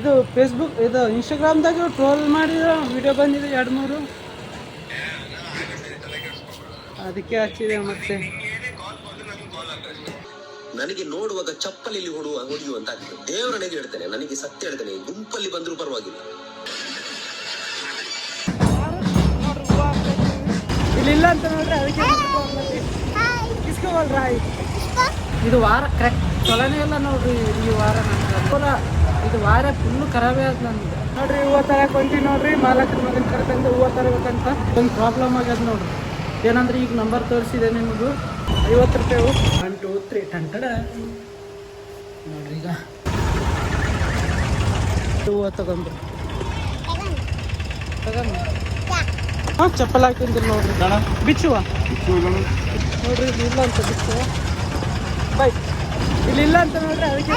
ಇದು ಫೇಸ್ಬುಕ್ ಇದು ಇನ್ಸ್ಟಾಗ್ರಾಮ್ದಾಗ ಟ್ರೋಲ್ ಮಾಡಿದ ವಿಡಿಯೋ ಬಂದಿದೆ ಎರಡು ಮೂರು. ಅದಕ್ಕೆ ಹಚ್ಚಿದೆ ಮತ್ತೆ. ನನಗೆ ನೋಡುವಾಗ ಚಪ್ಪಲಿ ಹೊಡುವ ಹೊಡೆಯುವಂತ ಆಗ್ತದೆ. ದೇವರನೆಗೆ ಹೇಳ್ತೇನೆ ನನಗೆ ಸತ್ಯ ಹೇಳ್ತೇನೆ ಗುಂಪಲ್ಲಿ ಬಂದರೂ ಪರವಾಗಿಲ್ಲ. ಇಲ್ಲಿಲ್ಲ ಅಂತ ನೋಡ್ರೆ ಅದಕ್ಕೆ ಇಸ್ಕೋವಲ್ರ ಇದು ವಾರ ಕರೆಕ್ಟ್ ಸೊಲನೆ ಇಲ್ಲ ನೋಡ್ರಿ ಈ ವಾರ ನಂತರ ಇದು ವಾರ ಫುಲ್ಲು ಖರಾಬೇ ಆಯ್ತು ನಂದು. ನೋಡ್ರಿ ಹೂವು ತರಕ್ಕೆ ಹೊಂಟಿ ನೋಡ್ರಿ ಮಾಲಕರ ಮಗನ ಕರ್ಕೊಂಡು ಹೂವು ತರಬೇಕಂತ ಒಂದು ಪ್ರಾಬ್ಲಮ್ ಆಗ್ಯದ ನೋಡ್ರಿ. ಏನಂದ್ರೆ ಈಗ ನಂಬರ್ ತೋರಿಸಿದೆ ನಿಮಗೂ. ಐವತ್ತು ರೂಪಾಯಿ ಒನ್ ಟೂ ತ್ರೀ ಟಂಟಡ ನೋಡ್ರಿ ಈಗ. ಹೂವು ತಗೊಂಡ್ರಿ. ತಗೊಂಡು ಹಾಂ ಚಪ್ಪಲ್ ಹಾಕಿಂದ್ರಿ ನೋಡ್ರಿ. ಬಿಚ್ಚುವ. ನೋಡ್ರಿ ಇಲ್ಲ ಅಂತ ಬಿಚ್ಚು ಬೈ. ಇಲ್ಲಿ ಇಲ್ಲ ಅಂತ ನೋಡ್ರಿ ಅದಕ್ಕೆ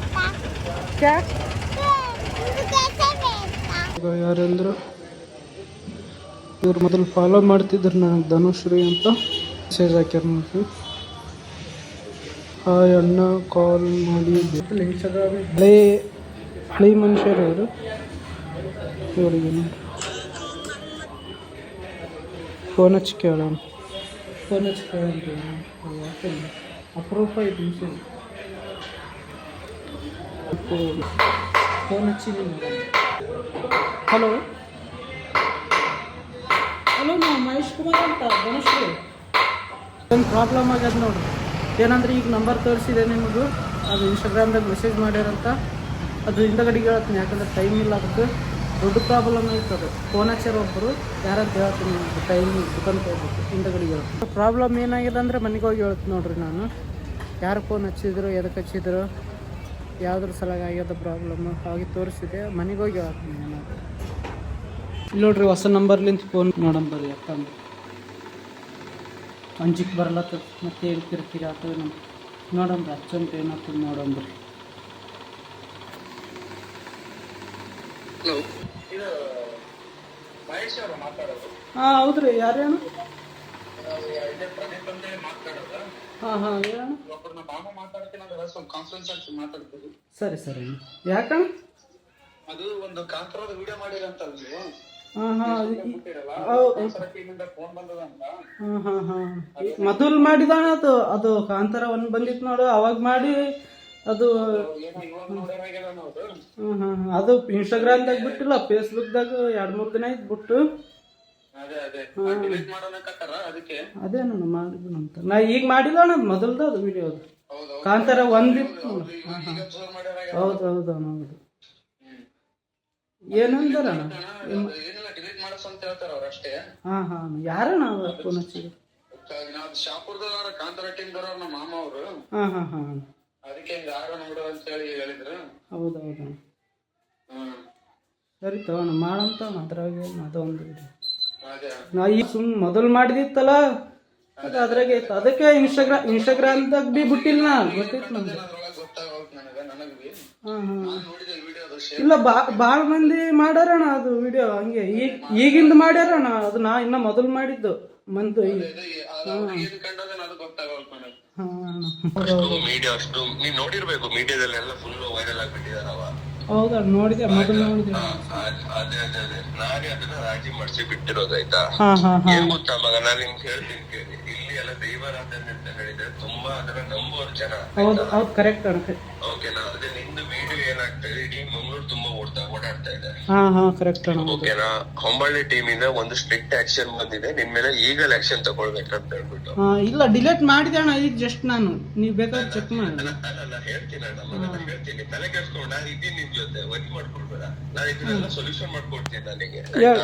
ಯಾರಂದ್ರು ಇವ್ರು ಮೊದಲು ಫಾಲೋ ಮಾಡ್ತಿದ್ರು ನನಗೆ ಧನುಶ್ರೀ ಅಂತ. ಮೆಸೇಜ್ ಹಾಕ್ಯಾರ ನೋಡ್ರಿ. ಆ ಅಣ್ಣ ಕಾಲ್ ಮಾಡಿ. ಇನ್ಸ್ಟಾಗ್ರಾಮ್ ಹಳೆ ಹಳೆ ಮನುಷ್ಯರು ಅವರು ಇವರಿಗೆ ನೋಡಿ ಫೋನ್ ಹಚ್ಚಿ ಕೇಳೋಣ. ಫೋನ್ ಹಚ್ಚಿ ಕೇಳೋಣ ಅಪರೂಪ ಇದು ಮೆಸೇಜ್ ಫೋನ್ ಹಚ್ಚಿ ಹಲೋ. ಹಲೋ ನಾವು ಮಹೇಶ್ ಕುಮಾರ್ ಅಂತ ಬನಶ್ರೀ ಒಂದು ಪ್ರಾಬ್ಲಮ್ ಆಗ್ಯದ ನೋಡ್ರಿ ಏನಂದ್ರೆ ಈಗ ನಂಬರ್ ತೋರಿಸಿದೆ ನಿಮಗೂ ಅದು ಇನ್ಸ್ಟಾಗ್ರಾಮ್ದಾಗ ಮೆಸೇಜ್ ಮಾಡ್ಯಾರಂತ. ಅದು ಹಿಂದಗಡೆಗೆ ಹೇಳ್ತೀನಿ ಯಾಕಂದ್ರೆ ಟೈಮ್ ಇಲ್ಲ ಅದಕ್ಕೆ. ದೊಡ್ಡ ಪ್ರಾಬ್ಲಮ್ ಇರ್ತದೆ ಅದು. ಫೋನ್ ಹಚ್ಚಾರ ಒಬ್ಬರು ಯಾರಂತ ಹೇಳ್ತೀನಿ ನಿಮ್ಗೆ ಟೈಮ್ ದುಕಾನ್ಗೆ ಹೋಗ್ಬೇಕು ಹಿಂದಗಡೆಗೆ ಹೇಳ್ತೀನಿ ಪ್ರಾಬ್ಲಮ್ ಏನಾಗಿದೆ ಅಂದರೆ ಮನೆಗೆ ಹೋಗಿ ಹೇಳ್ತೀನಿ ನೋಡ್ರಿ ನಾನು. ಯಾರು ಫೋನ್ ಹಚ್ಚಿದ್ರು ಎದಕ್ಕೆ ಹಚ್ಚಿದ್ರು? ಯಾವ್ದ್ರ ಸಲಗ ಆಗ್ಯದ ಪ್ರಾಬ್ಲಮ್ ಹಾಗೆ ತೋರಿಸಿದೆ ಮನೆಗೆ ಹೋಗಿ ಇಲ್ಲಿ ನೋಡ್ರಿ ಹೊಸ ನಂಬರ್ಲಿಂದ ಫೋನ್ ನೋಡಮ್ ಬರ್ರಿ ಯಾಕಂದ್ರೆ ಅಂಜಿಕ್ ಬರ್ಲತ್ತ ಮತ್ತೆ ಏನು? ಆತದ ನಮ್ಮ ನೋಡಂಬ್ರಿ ಅಚ್ಚಂತ ಏನಾಗ್ತದೆ ನೋಡಂಬ್ರಿ ಹಾಂ ಹೌದ್ರಿ ಯಾರೇನು ಸರಿ ಸರಿ. ಯಾಕಣ ಅದು ಒಂದು ಕಾಂತರದ ವಿಡಿಯೋ ಮಾಡಿರ ಅಂತ ಮೊದಲು ಮಾಡಿದಾನ ಅದು. ಅದು ಕಾಂತಾರ ಒಂದು ಬಂದಿತ್ತು ನೋಡು ಅವಾಗ ಮಾಡಿ ಅದು ಅದು ಇನ್ಸ್ಟಾಗ್ರಾಮ್ ದಾಗ ಬಿಟ್ಟಿಲ್ಲ ಫೇಸ್ಬುಕ್ ದಾಗ ಅದು ಇನ್ಸ್ಟಾಗ್ರಾಮ್ದಾಗ ಬಿಟ್ಟಿಲ್ಲ ಫೇಸ್ಬುಕ್ದಾಗ ಎರಡು ಮೂರು ದಿನ ಇದ್ ಬಿಟ್ಟು ಅದೇ ಅದೇ. ಡಿಲೀಟ್ ಮಾಡೋಣಕತ್ತಾರ ಅದಕ್ಕೆ? ಅದೇ ನಾನು ಮಾಡಿದ್ದು ಅಂತ. ನಾ ಈಗ ಮಾಡಿಲ್ಲ ಅಣ್ಣ ಮೊದಲ್ದು ಅದು ವಿಡಿಯೋ ಅದು. ಹೌದು ಕಾಂತಾರ ಒಂದಿತ್ತು ಹೌದು. ಹೌದು ಹೌದು ಏನಂತಾರಣ್ಣ ಏನಿಲ್ಲ ಡಿಲೀಟ್ ಯಾರಣ್ಣ ಅಂತ ಹೇಳ್ತಾರ ಅವ್ರ ಅಷ್ಟೇ. ಹಾಂ ಹಾಂ. ಯಾರಣ್ಣ ಫೋನ್ ಹಚ್ಚಿದ್ರು ಶಾಪುರದವ್ರ ಕಾಂತಾರ ಟೀಮ್ ದವ್ರ ನಮ್ಮ ಮಾಮ ಅವರು. ಹಾಂ ಹಾಂ ಹಾಂ. ಅದಕ್ಕೆ ಹಿಂಗ ಆಗ ನೋಡು ಅಂತ ಹೇಳಿ ಹೇಳಿದ್ರು. ಹೌದು ಹೌದು. ಹ್ಮ್. ಸರಿ ತಗೋಣ ಮಾಡಂತ ಅದ್ರಾಗ ಅದೊಂದು ನಾ ಈಗ ಸುಮ್ ಮೊದಲು ಮಾಡಿದಿತ್ತಲ್ಲ, ಅದು ಅದ್ರಾಗೆ ಇತ್ತು ಅದಕ್ಕೆ ಇನ್ಸ್ಟಾಗ್ರಾಮ್ ಇನ್ಸ್ಟಾಗ್ರಾಮ್ದಾಗ ಬಿ ಬಿಟ್ಟಿಲ್ಲ ನಾ ಗೊತ್ತಿತ್ತು ನಮ್ಗೆ ಇಲ್ಲ, ಬಾ ಭಾಳ ಮಂದಿ ಮಾಡ್ಯಾರಣ ಅದು ವಿಡಿಯೋ ಹಂಗೆ ಈಗ ಈಗಿಂದ ಮಾಡ್ಯಾರಣ ಅದು ನಾ ಇನ್ನ ಮೊದಲು ಮಾಡಿದ್ದು. ಮಂದು ಮೀಡಿಯಾ ಅಷ್ಟು ನೋಡಿರಬೇಕು ನೋಡಿರ್ಬೇಕು, ಮೀಡಿಯಾದಲ್ಲೆಲ್ಲ ಫುಲ್ ವೈರಲ್ ಆಗ್ಬಿಟ್ಟಿದಾರವ ಹೌದಾ ನೋಡಿದೆ ಮೊದಲು ನೋಡಿದೆ. ಅದೇ ಅದೇ ಅದೇ. ನಾನೇ ಅದನ್ನ ರಾಜಿ ಮಾಡಿಸಿ ಬಿಟ್ಟಿರೋದಾಯ್ತಾ ಏನ್ ಗೊತ್ತಾ ಮಗ? ನಾನು ನಿಮ್ಗೆ ಹೇಳ್ತೀನಿ ಕೇಳಿ. ಇಲ್ಲಿ ಎಲ್ಲ ದೈವಾರಾಧನೆ ಅಂತ ಹೇಳಿದ್ರೆ ತುಂಬಾ ಅದನ್ನ ನಂಬೋರು ಜನ ಹೌದು ಹೌದು ಕರೆಕ್ಟ್ ಓಕೆ ನಾ ಅದೇ ನಿಂದು ವಿಡಿಯೋ ಏನಾಗ್ತಾ ಇದೆ ಇಡೀ ಮಂಗಳೂರು ತುಂಬಾ ಓಡಾಡ್ತಾ ಇದೆ ಹಾ ಹಾ ಕರೆಕ್ಟ್ ಅಣ್ಣ. ಹೌದು ಓಕೆನಾ ಹೊಂಬಳ್ಳಿ ಟೀಮ್ ಇಂದ ಒಂದು ಸ್ಟ್ರಿಕ್ಟ್ ಆಕ್ಷನ್ ಬಂದಿದೆ. ನಿನ್ ಮೇಲೆ ಈಗಲ್ ಆಕ್ಷನ್ ತಗೊಳ್ಬೇಕಂತ ಹೇಳ್ಬಿಟ್ಟು. ಹಾಂ ಇಲ್ಲ ಡಿಲೀಟ್ ಮಾಡಿದೆ ಅಣ್ಣ ಈಗ ಜಸ್ಟ್ ನಾನು. ನೀವು ಬೇಕಾದ್ರೆ ಚೆಕ್ ಮಾಡಿ. ಅಲ್ಲಲ್ಲ ಹೇಳ್ತೀನಿ ಅಣ್ಣ ಮಗನ ಹೇಳ್ತೀನಿ. ತಲೆ ಕೆಡ್ಸ್ಕೊಂಡು ನಾನು ಇದ್ದೀನಿ ಜೊತೆ. ವರಿ ಮಾಡ್ಕೊಳ್ಬೇಡ ನಾನು ಇದನ್ನೆಲ್ಲ ಸೊಲ್ಯೂಷನ್ ಮಾಡ್ಕೊಡ್ತೀನಿ ನನಗೆ.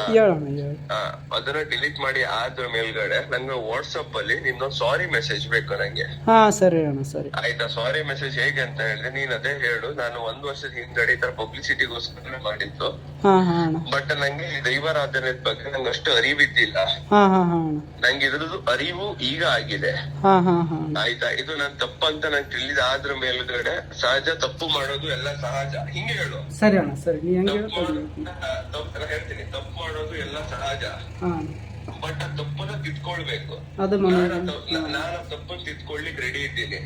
ಹೇಳಣ್ಣ ಹೇಳಿ. ಆ, ಅದನ್ನ ಡಿಲೀಟ್ ಮಾಡಿ ಆದ್ರ ಮೇಲ್ಗಡೆ ನಂಗೆ ವಾಟ್ಸಪ್ ಅಲ್ಲಿ ನಿಮ್ದೊಂದು ಸಾರಿ ಮೆಸೇಜ್ ಬೇಕು ನಂಗೆ. ಹಾಂ ಸರಿ ಅಣ್ಣ ಸರಿ. ಆಯ್ತಾ? ಸಾರಿ ಮೆಸೇಜ್ ಹೇಗೆ ಅಂತ ಹೇಳಿದ್ರೆ ನೀನ್ ಅದೇ ಹೇಳು. ನಾನು ಒಂದ್ ವರ್ಷ ವರ್ಷದ ಹಿಂದಡೆ ಈ ತರ ಪಬ್ಲಿಸಿಟಿಗೋಸ್ಕರ ಮಾಡಿದ್ದು ಹಾಂ ಅಣ್ಣ ಬಟ್ ನಂಗೆ ದೈವಾರಾಧನೆ ಬಗ್ಗೆ ನಂಗೆ ಅಷ್ಟು ಅರಿವಿದ್ದಿಲ್ಲ ನಂಗೆ ಇದ್ರದ್ದು ಅರಿವು ಈಗ ಆಗಿದೆ. ಆಯ್ತಾ ಇದು ನನ್ ತಪ್ಪಂತ ನಂಗೆ ತಿಳಿದ ಆದ್ರ ಮೇಲ್ಗಡೆ ಸಹಜ ತಪ್ಪು ಮಾಡೋದು ಎಲ್ಲ ಸಹಜ. ಹಿಂಗೆ ಹೇಳು. ಸರಿ ಅಣ್ಣ ತಪ್ಪು ತಪ್ಪು ಹೇಳ್ತೀನಿ. ತಪ್ಪು ಮಾಡೋದು ಎಲ್ಲ ಸಹಜ. ಬಟ್ ಆ ತಪ್ಪನ್ನ ತಿದ್ಕೊಳ್ಬೇಕು. ನಾನು ತಪ್ಪು- ತಪ್ಪನ್ನ ತಿದ್ಕೊಳ್ಳಿಕ್ ರೆಡಿ ಇದ್ದೀನಿ.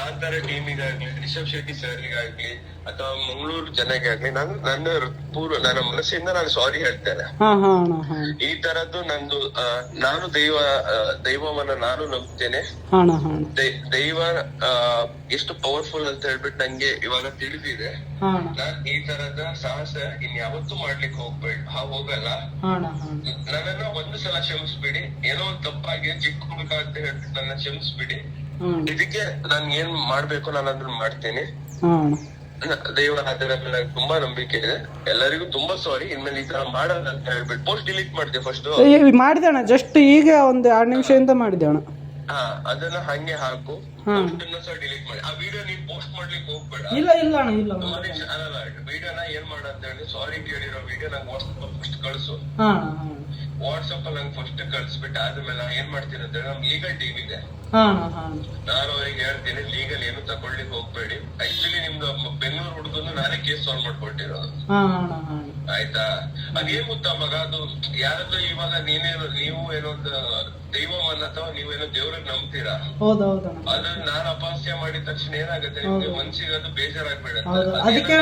ಕಾಂತಾರ ಟೀಮಿಗಾಗ್ಲಿ ರಿಷಬ್ ಶೆಟ್ಟಿ ಸರ್ಗಾಗ್ಲಿ ಅಥವಾ ಮಂಗಳೂರು ಜನಕ್ಕಾಗ್ಲಿ ನಾನು ನನ್ನ ಪೂರ್ವ ನನ್ನ ಮನಸ್ಸಿಂದ ನಾನು ಸಾರಿ ಹೇಳ್ತೇನೆ. ಈ ತರದ್ದು ನಂದು ನಾನು ದೈವ ದೈವವನ್ನ ನಾನು ನಂಬ್ತೇನೆ. ದೈವ ಎಷ್ಟು ಪವರ್ಫುಲ್ ಅಂತ ಹೇಳ್ಬಿಟ್ಟು ನಂಗೆ ಇವಾಗ ತಿಳಿದಿದೆ. ನಾನ್ ಈ ತರದ ಸಾಹಸ ಇನ್ ಯಾವತ್ತೂ ಮಾಡ್ಲಿಕ್ಕೆ ಹೋಗ್ಬೇಡ ಹಾ ಹೋಗಲ್ಲ. ನನ್ನನ್ನ ಒಂದು ಸಲ ಕ್ಷಮಿಸ್ಬಿಡಿ ಏನೋ ಒಂದ್ ತಪ್ಪಾಗಿ ಚಿಕ್ಕ ಹುಡುಗ ಅಂತ ಹೇಳ್ಬಿಟ್ಟು ನನ್ನ ಕ್ಷಮಿಸ್ಬಿಡಿ. ಇದಕ್ಕೆ ನಾನ್ ಏನ್ ಮಾಡ್ಬೇಕು ನಾನು ಅದನ್ನ ಮಾಡ್ತೀನಿ. ದೇವರ ಮೇಲೆ ನಂಗೆ ತುಂಬಾ ನಂಬಿಕೆ ಇದೆ. ಎಲ್ಲರಿಗೂ ತುಂಬಾ ಸಾರಿ ಇನ್ಮೇಲೆ ಈ ತರ ಮಾಡಲ್ಲ ಅಂತ ಹೇಳ್ಬಿಟ್ಟು ಪೋಸ್ಟ್ ಡಿಲೀಟ್ ಮಾಡಿದೆ ಫಸ್ಟ್ ಮಾಡಿದೆ ಅಣ್ಣ ಜಸ್ಟ್ ಈಗ ಒಂದು ಆರು ನಿಮಿಷದಿಂದ ಮಾಡಿದೆ ಅಣ್ಣ ಹಾ ಅದನ್ನ ಹಂಗೆ ಹಾಕು. ಡಿಲೀಟ್ ಮಾಡಿ. ಆ ವಿಡಿಯೋ ನೀನ್ ಪೋಸ್ಟ್ ಮಾಡ್ಲಿಕ್ಕೆ ಹೋಗ್ಬೇಡ. ಇಲ್ಲ ಇಲ್ಲ ಅಣ್ಣ ಇಲ್ಲ ಅಲ್ಲ ವಿಡಿಯೋನ ಏನ್ ಮಾಡ ಅಂತ ಹೇಳಿ ಸಾರಿ ಕೇಳಿರೋ ವಿಡಿಯೋ ನಂಗೆ ವಾಟ್ಸ್ಆಪ್ ಫಸ್ಟ್ ಕಳ್ಸು. ವಾಟ್ಸ್ಆಪ್ ಅಲ್ಲಿ ನಂಗೆ ಫಸ್ಟ್ ಕಳ್ಸ್ಬಿಟ್ಟು ಆದ್ಮೇಲೆ ಏನ್ ಮಾಡ್ತೀನಿ ಅಂತ ಹೇಳಿ ನಮ್ಗೆ ಲೀಗಲ್ ಟೀಮ್ ಇದೆ. ನಾನು ಅವ್ರಿಗೆ ಹೇಳ್ತೀನಿ ಲೀಗಲ್ ಏನು ತಗೊಳ್ಳಿಕ್ ಹೋಗ್ಬೇಡಿ. ಆಕ್ಚುಲಿ ನಿಮ್ದು ಬೆಂಗಳೂರು ಹುಡುಗನು ನಾನೇ ಕೇಸ್ ಸಾಲ್ವ್ ಮಾಡ್ಕೊಟ್ಟಿರೋದು. ಆಯ್ತಾ? ಅದೇನ್ ಗೊತ್ತಾ ಮಗ? ಅದು ಯಾರತ್ರ ಇವಾಗ ನೀನೇನು ನೀವು ಏನೋ ಒಂದು ದೈವವನ್ನ ಅಥವಾ ನೀವೇನೋ ದೇವ್ರನ್ನ ನಂಬ್ತೀರಾ? ಅದನ್ನ ನಾನು ಅಪಾಸ್ಯ ಮಾಡಿದ ತಕ್ಷಣ ಏನಾಗುತ್ತೆ ನಿಮ್ಗೆ? ಮನ್ಸಿಗೆ ಅದು ಬೇಜಾರಾಗ್ಬೇಡ ಹೌದು. ಅದಕ್ಕೆ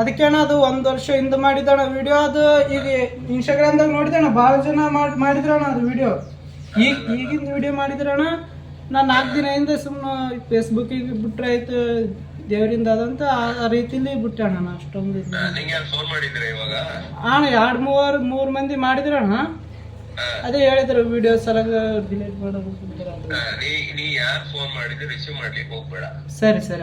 ಅದಕ್ಕೆ ಅಣ್ಣ ಅದು ಒಂದ್ ವರ್ಷ ಹಿಂದೆ ಮಾಡಿದಣ ವಿಡಿಯೋ ಅದು ಈಗ ಇನ್ಸ್ಟಾಗ್ರಾಮ್ ದಾಗ ನೋಡಿದಣ ಬಹಳ ಜನ ಮಾಡಿ ಮಾಡಿದ್ರಣ ಅದು ವಿಡಿಯೋ ಈಗ ಈಗಿಂದ ವಿಡಿಯೋ ಮಾಡಿದ್ರಣ ನಾನು ನಾಲ್ಕು ದಿನ ಹಿಂದೆ ಸುಮ್ಮನೆ ಫೇಸ್ಬುಕ್ಕಿಗೆ ಬಿಟ್ರೆ ಆಯ್ತು. ದೇವರಿಂದ ಅದಂತ ಆ- ರೀತಿಲಿ ಬಿಟ್ಟೆ ಅಣ್ಣ ನಾ ಅಷ್ಟೊಂದು. ನಿಂಗೆ ಫೋನ್ ಮಾಡಿದ್ರೆ ಇವಾಗ ಅಣ್ಣ ಎರಡು ಮೂವರು ಮೂರು ಮಂದಿ ಮಾಡಿದ್ರಣ ಅದೇ ಹೇಳಿದ್ರು ವಿಡಿಯೋ ಸಲಗ ಡಿಲೀಟ್ ಅದು. ನೀ ನೀ ಯಾರು ಫೋನ್ ಮಾಡಿದ್ರು ರಿಸೀವ್ ಮಾಡ್ಲಿಕ್ಕೆ ಹೋಗ್ಬೇಡ. ಸರಿ ಸರಿ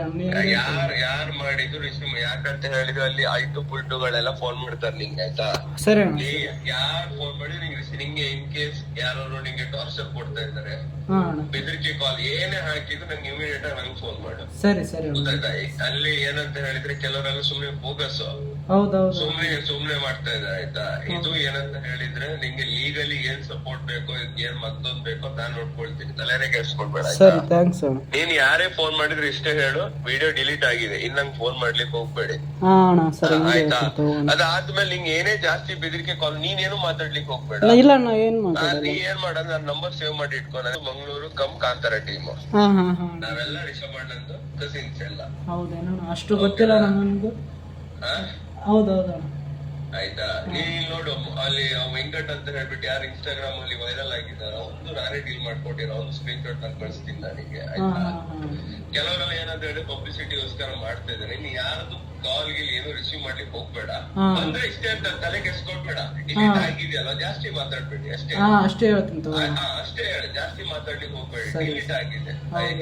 ಯಾರು ಯಾರು ಮಾಡಿದ್ರು ರಿಸೀವ್ ಯಾಕಂತ ಹೇಳಿದ್ರು ಅಲ್ಲಿ ಐದು ಪುಲ್ಟುಗಳೆಲ್ಲ ಫೋನ್ ಮಾಡ್ತಾರೆ ನಿಂಗೆ ಆಯ್ತಾ? ಸರಿ ನೀ ಯಾರ್ ಫೋನ್ ಮಾಡಿದ್ರು ನಿಂಗೆ ನಿಂಗೆ ಇನ್ ಕೇಸ್ ಯಾರು ನಿಂಗೆ ಟಾರ್ಚರ್ ಕೊಡ್ತಾ ಇದ್ದಾರೆ ಬೆದರಿಕೆ ಕಾಲ್ ಏನೇ ಹಾಕಿದ್ರು ನಂಗೆ ಇಮಿಡಿಯೇಟ್ ಆಗಿ ನಂಗೆ ಫೋನ್ ಮಾಡು. ಸರಿ ಸರಿ ಗೊತ್ತಾಯ್ತಾ? ಅಲ್ಲಿ ಏನಂತ ಹೇಳಿದ್ರೆ ಕೆಲವರೆಲ್ಲ ಸುಮ್ನೆ ಬೋಗಸ್. ಹೌದು ಸುಮ್ನೆ ಸುಮ್ನೆ ಮಾಡ್ತಾ ಇದ್ದಾರೆ ಆಯ್ತಾ? ಇದು ಏನಂತ ಹೇಳಿದ್ರೆ ನಿಂಗೆ ಲೀಗಲಿ ಏನ್ ಸಪೋರ್ಟ್ ಬೇಕೋ ಏನ್ ಮತ್ತೊಂದ್ ಬೇಕೋ ನಾನ್ ನೋಡ್ಕೊಳ್ತೀನಿ. ತಲೆನೇ ಕೆಡ್ಸ್ಕೊಳ್ಬೇಡ ಸರಿ ಥ್ಯಾಂಕ್ಸ್ ಅಣ್ಣ ನೀನ್ ಯಾರೇ ಫೋನ್ ಮಾಡಿದ್ರೆ ಇಷ್ಟೇ ಹೇಳು ವಿಡಿಯೋ ಡಿಲೀಟ್ ಆಗಿದೆ. ಇನ್ ನಂಗೆ ಫೋನ್ ಮಾಡ್ಲಿಕ್ಕೆ ಹೋಗ್ಬೇಡಿ. ಹಾ ಅಣ್ಣ ಸರಿ ಹಿಂಗೆ ಆಯ್ತಾ? ಅದಾದ್ಮೇಲೆ ನಿಂಗೆ ಏನೇ ಜಾಸ್ತಿ ಬೆದರಿಕೆ ಕಾಲ್ ನೀನೇನು ಮಾತಾಡ್ಲಿಕ್ಕೆ ಹೋಗ್ಬೇಡ? ಇಲ್ಲ, ಇಲ್ಲ ಅಣ್ಣ ಏನ್ ಮಾತಾಡ ನೀ ಏನ್ ಮಾಡ ನನ್ನ ನಂಬರ್ ಸೇವ್ ಮಾಡಿ ಇಟ್ಕೊ. ನಾನು ಮಂಗಳೂರು ಕಮ್ ಕಾಂತಾರ ಟೀಮ್ ಹಾ ಹಾ ಹಾ. ನಾವೆಲ್ಲ ಕಸಿನ್ಸ್ ಎಲ್ಲ. ಹೌದೇನೋ ಅಣ್ಣ ಅಷ್ಟು ಗೊತ್ತಿಲ್ಲ ಅಣ್ಣ ನನಗೂ. ಅಣ್ಣ ಆಯ್ತಾ? ನೀ ನೋಡು ಅಲ್ಲಿ ವೆಂಕಟ್ ಅಂತ ಹೇಳ್ಬಿಟ್ಟು ಯಾರು ಇನ್ಸ್ಟಾಗ್ರಾಮ್ ಅಲ್ಲಿ ವೈರಲ್ ಆಗಿದ್ದಾರೆ ಒಂದು ನಾನೇ ಡೀಲ್ ಮಾಡ್ಕೊಟ್ಟಿರೋ ಅವ್ರು ಸ್ಕ್ರೀನ್ ಶಾಟ್ ನಾನು ಕಳಿಸ್ತೀನಿ ನನಗೆ ಆಯ್ತಾ? ಕೆಲವರೆಲ್ಲ ಏನಂತ ಹೇಳಿ ಪಬ್ಲಿಸಿಟಿಗೋಸ್ಕರ ಮಾಡ್ತಾ ಇದ್ದಾರೆ. ನೀನ್ ಯಾರದು ಕಾಲ್ ಗಿಲ್ ಏನು ರಿಸೀವ್ ಮಾಡ್ಲಿಕ್ಕೆ ಹೋಗ್ಬೇಡ. ಅಂದ್ರೆ ಇಷ್ಟೇ ಅಂತ ತಲೆ ಕೆಸ್ಕೊಳ್ಬೇಡ ಡಿಲೀಟ್ ಆಗಿದೆಯಲ್ಲ ಜಾಸ್ತಿ ಮಾತಾಡ್ಬೇಡಿ ಅಷ್ಟೇ. ಅಷ್ಟೇ ಅಷ್ಟೇ ಹೇಳ ಜಾಸ್ತಿ ಮಾತಾಡ್ಲಿಕ್ಕೆ ಹೋಗ್ಬೇಡಿ. ಡಿಲೀಟ್ ಆಗಿದೆ.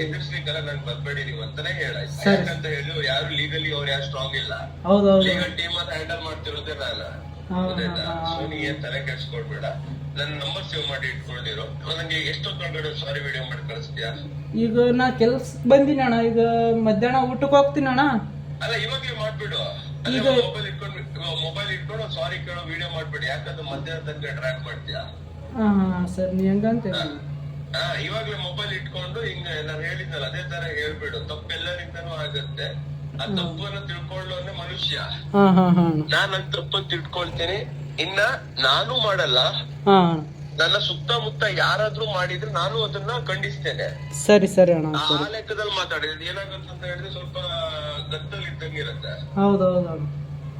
ಎದುರಿಸ್ಲಿಕ್ಕೆಲ್ಲ ನನ್ ಬರ್ಬೇಡಿ ನೀವು ಅಂತಾನೆ ಹೇಳ ಯಾಕಂತ ಹೇಳಿ ಯಾರು ಲೀಗಲಿ ಅವ್ರು ಯಾರು ಸ್ಟ್ರಾಂಗ್ ಇಲ್ಲ. ಲೀಗಲ್ ಟೀಮ್ ಅಂತ ಹ್ಯಾಂಡಲ್ ಮಾಡ್ತಿರೋದೇ ನಾನು. ಗೊತ್ತಾಯ್ತಾ. ಸೊ ನೀ ಏನ್ ತಲೆ ಕೆಡ್ಸ್ಕೊಳ್ಬೇಡ. ನನ್ನ ನಂಬರ್ ಸೇವ್ ಮಾಡಿ ಇಟ್ಕೊಂಡಿರೋ. ನಂಗೆ ಎಷ್ಟೊತ್ತು ಸಾರಿ ವಿಡಿಯೋ ಮಾಡಿ ಕಳಿಸ್ತೀಯಾ? ಈಗ ನಾ ಕೆಲ್ಸ ಬಂದಿನಣ್ಣ ಈಗ ಮಧ್ಯಾಹ್ನ ಊಟಕ್ಕೆ ಹೋಗ್ತೀನಿ ಅಲ್ಲ ಇವಾಗ್ಲೇ ಮಾಡ್ಬಿಡು. ಮೊಬೈಲ್ ಇಟ್ಕೊಂಡು ಮೊಬೈಲ್ ಇಟ್ಕೊಂಡು ಸಾರಿ ಕೇಳೋ ವಿಡಿಯೋ ಮಾಡ್ಬಿಡಿ. ಯಾಕಂದ್ರೆ ಮಧ್ಯಾಹ್ನ ತನಕ ಟ್ರ್ಯಾಕ್ ಮಾಡ್ತೀಯಾ? ಹಾ ಸರ್ ನೀ ಹಂಗಂತ ಹಾ. ಇವಾಗ್ಲೇ ಮೊಬೈಲ್ ಇಟ್ಕೊಂಡು ಹಿಂಗ ನಾನು ಹೇಳಿದ್ನಲ್ಲ ಅದೇ ತರ ಹೇಳ್ಬಿಡು. ತಪ್ಪೆಲ್ಲರಿಂದನೂ ಆಗತ್ತೆ. ಆ ತಪ್ಪನ್ನ ತಿಳ್ಕೊಳ್ಳೋನೆ ಮನುಷ್ಯ. ನಾನು ನಾನ್ ನನ್ ತಪ್ಪನ್ನು ತಿಳ್ಕೊಳ್ತೀನಿ. ಇನ್ನ ನಾನು ಮಾಡಲ್ಲ. ನನ್ನ ಸುತ್ತಮುತ್ತ ಯಾರಾದ್ರೂ ಮಾಡಿದ್ರೆ ನಾನು ಅದನ್ನ ಖಂಡಿಸ್ತೇನೆ. ಸರಿ ಸರಿ ಅಣ್ಣ ಆ ಸರಿ. ಲೆಕ್ಕದಲ್ಲಿ ಮಾತಾಡಿದ್ರೆ ಏನಾಗುತ್ತೆ ಅಂತ ಹೇಳಿದ್ರೆ ಸ್ವಲ್ಪ ಗತ್ತಲ್ಲಿ ಇದ್ದಂಗೆ ಇರುತ್ತೆ. ಹೌದೌದು ಅಣ್ಣ.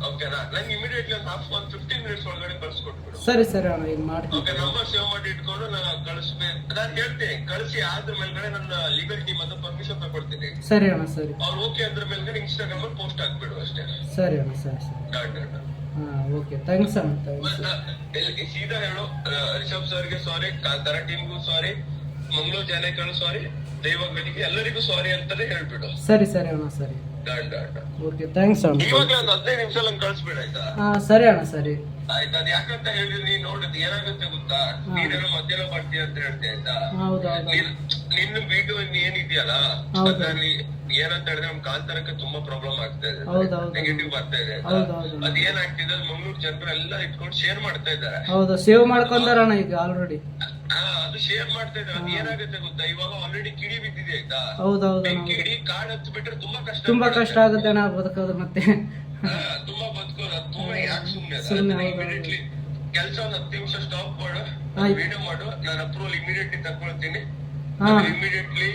ಓಕೆನಾ ನಂಗೆ ಇಮಿಡಿಯೇಟ್ಲಿ ಒಂದು ಹಾಫ್ ಒಂದು ಫಿಫ್ಟೀನ್ ಮಿನಿಟ್ಸ್ ಒಳಗಡೆ ಕಳ್ಸ್ಕೊಟ್ಬಿಡು ಸರಿ ಸರಿ ಅಣ್ಣ ಈಗ ಮಾಡ್ತೀನಿ. ಓಕೆ ನಂಬರ್ ಸೇವ್ ಮಾಡಿ ಇಟ್ಕೊಂಡು ನಾನು ಕಳಿಸ್ಬೇಕು ನಾನು ಹೇಳ್ತೀನಿ ಕಳಿಸಿ ಆದ್ರ ಮೇಲ್ಗಡೆ ನನ್ನ ಲೀಗಲ್ ಟೀಮ್ ಅಂತ ಪರ್ಮಿಷನ್ ತಗೊಳ್ತೀನಿ. ಸರಿ ಅಣ್ಣ ಸರಿ. ಅವ್ರು ಓಕೆ ಅದ್ರ ಮೇಲ್ಗಡೆ ಇನ್ಸ್ಟಾಗ್ರಾಮ್ ಅಲ್ಲಿ ಪೋಸ್ಟ್ ಹಾಕ್ಬಿಡು ಅಷ್ಟೇ. ಸರಿ ಅಣ್ಣ ಸರಿ ಸರಿ. ಡಾಟ್ ಡಾಟ್ ಓಕೆ ಥ್ಯಾಂಕ್ಸ್ ಅಣ್ಣ ಥ್ಯಾಂಕ್ಸ್ ಸೀದಾ ಹೇಳು. ರಿಷಬ್ ಸರ್ಗೆ ಸಾರಿ ಕಾಂತಾರ ಟೀಮ್ಗೂ ಸಾರಿ ಮಂಗಳೂರು ಜನಗಳು ಸಾರಿ ದೈವಗಳಿಗೆ ಎಲ್ಲರಿಗೂ ಸಾರಿ ಅಂತಾನೆ ಹೇಳ್ಬಿಡು. ಸರಿ ಸರಿ ಅಣ್ಣ ಸರಿ. Done done done okay thanks ಅಣ್ಣ. ಇವಾಗಲೇ ಒಂದು ಹದಿನೈದು ನಿಮಿಷ ನಂಗೆ ಕಳ್ಸ್ಬೇಡ ಆಯ್ತಾ? ಹಾಂ ಸರಿ ಅಣ್ಣ ಸರಿ. ಆಯ್ತಾ ಅದ್ ಯಾಕಂತ ಹೇಳಿ ನೀನ್ ನೋಡಿದ್ ಏನಾಗುತ್ತೆ ಗೊತ್ತಾ? ನೀನೇನೋ ಮಧ್ಯಾಹ್ನ ಬರ್ತೀಯ ಅಂತ ಹೇಳ್ತೀಯ ಆಯ್ತಾ? ಹೌದು ನಿನ್ ನಿನ್ನ ವಿಡಿಯೋ ಏನಿದೆಯಲ್ಲ ಹೌದು. ಅದ್ರಲ್ಲಿ ಏನಂತ ಹೇಳಿದ್ರೆ ನಮ್ ಕಾಂತಾರಕ್ಕೆ ತುಂಬಾ ಪ್ರಾಬ್ಲಮ್ ಆಗ್ತಾ ಇದೆ. ನೆಗೆಟಿವ್ ಬರ್ತಾ ಇದೆ ಆಯ್ತಾ? ಅದ್ ಏನಾಗ್ತಿದೆ ಮಂಗ್ಳೂರ್ ಜನರು ಎಲ್ಲ ಇಟ್ಕೊಂಡು ಶೇರ್ ಮಾಡ್ತಾ ಇದ್ದಾರೆ. ಹೌದು ಸೇವ್ ಮಾಡ್ಕೊಂಡಾರಣ್ಣ ಈಗ ಆಲ್ರೆಡಿ ಅದು ಶೇರ್ ಮಾಡ್ತಾ ಇದ್ದಾರೆ ಅದ್ ಏನಾಗುತ್ತೆ ಗೊತ್ತಾ? ಇವಾಗ ಆಲ್ರೆಡಿ ಕಿಡಿ ಬಿದ್ದಿದೆ ಆಯ್ತಾ? ಹೌದು ಹೌದು. ಬೆಂಕಿ ಇಡೀ ಕಾಡ್ ಹತ್ತು ಬಿಟ್ರೆ ತುಂಬಾ ಕಷ್ಟ ತುಂಬಾ ಕಷ್ಟ ಆಗುತ್ತೆ ಅಣ್ಣ ಬದುಕೋದು ಮತ್ತೆ. ಹಾ, ತುಂಬಾ ಬದುಕೋದು. ತುಂಬಾ ಯಾಕೆ ಸುಮ್ನೆ ಸುಮ್ನೆ ಇಮಿಡಿಯೇಟ್ಲಿ ಕೆಲಸ ಒಂದ್ ಹತ್ತು ನಿಮಿಷ ಸ್ಟಾಪ್ ಮಾಡು ಆಯ್ತು. ವಿಡಿಯೋ ಮಾಡು ನಾನು ಅಪ್ರೂವಲ್ ಇಮಿಡಿಯೇಟ್ಲಿ ತಗೊಳ್ತೀನಿ ಇಮಿಡಿಯೇಟ್ಲಿ